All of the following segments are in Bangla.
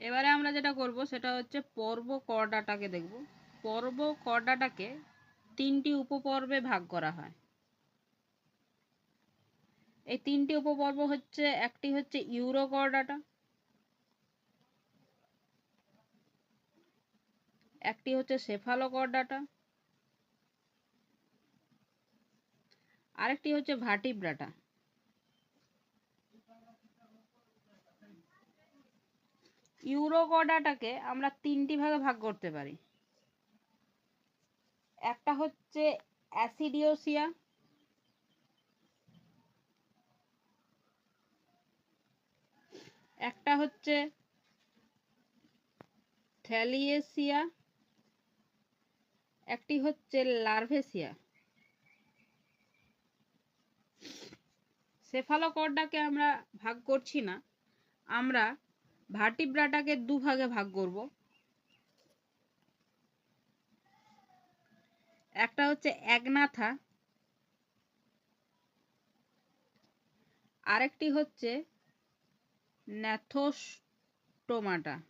এবারে আমরা যেটা করব, সেটা হচ্ছে পর্ব কর্ডাটাকে দেখব। পর্ব কর্ডাটাকে তিনটি উপপর্বে ভাগ করা হয়। এই তিনটি উপপর্ব হচ্ছে, একটি হচ্ছে ইউরোকর্ডাটা একটি হচ্ছে সেফালোকর্ডাটা আরেকটি হচ্ছে ভাটিব্রাটা। ইউরোকর্ডাটাকে আমরা তিনটি ভাগে ভাগ করতে পারি। একটা হচ্ছে অ্যাসিডিওসিয়া, একটা হচ্ছে থ্যালিয়েসিয়া, একটি হচ্ছে লার্ভেসিয়া। সেফালোকর্ডাকে আমরা ভাগ করছি না। আমরা ভার্টিব্রাটাকে দুভাগে ভাগ করব। একটা হচ্ছে একনাথা, আরেকটি হচ্ছে ন্যাথোস্টোমাটা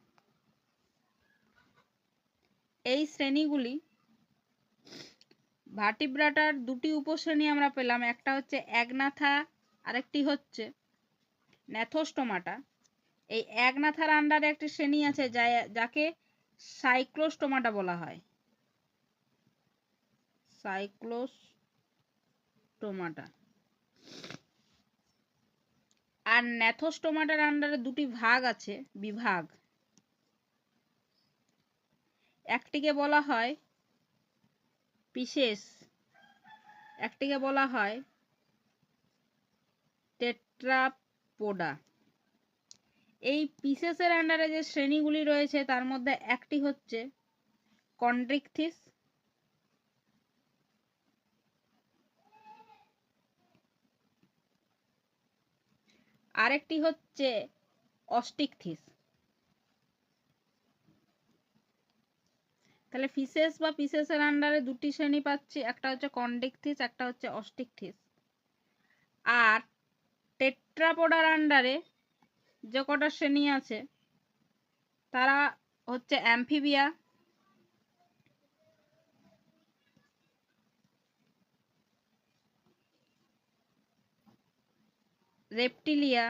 এই শ্রেণীগুলি ভার্টিব্রাটার দুটি উপশ্রেণী আমরা পেলাম, একটা হচ্ছে একনাথা, আরেকটি হচ্ছে ন্যাথোস্টোমাটা এই একনাথার আন্ডারে একটি শ্রেণি আছে যাকে সাইক্লোস্টোমাটা বলা হয়। সাইক্লোস্টোমাটা। আর ন্যাথোস্টোমাটার আন্ডারে দুটি ভাগ আছে, বিভাগ। একটিকে বলা হয় পিসেস, একটিকে বলা হয় টেট্রাপোডা। এই পিসেসের আন্ডারে যে শ্রেণীগুলি রয়েছে, তার মধ্যে একটি হচ্ছে কন্ড্রিকথিস আরেকটি হচ্ছে অস্টিকথিস। তাহলে ফিসেস বা পিসেসের আন্ডারে দুটি শ্রেণি পাচ্ছি, একটা হচ্ছে কন্ডিকথিস একটা হচ্ছে অস্টিকথিস। আর টেট্রাপোডার আন্ডারে যে কটা শ্রেণি আছে তারা হচ্ছে অ্যাম্ফিবিয়া রেপটিলিয়া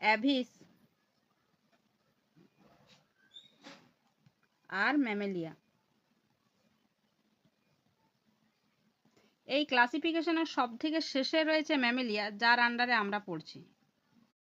অ্যাভিস আর ম্যামেলিয়া। এই ক্লাসিফিকেশনের সব থেকে শেষে রয়েছে ম্যামেলিয়া যার আন্ডারে আমরা পড়ছি।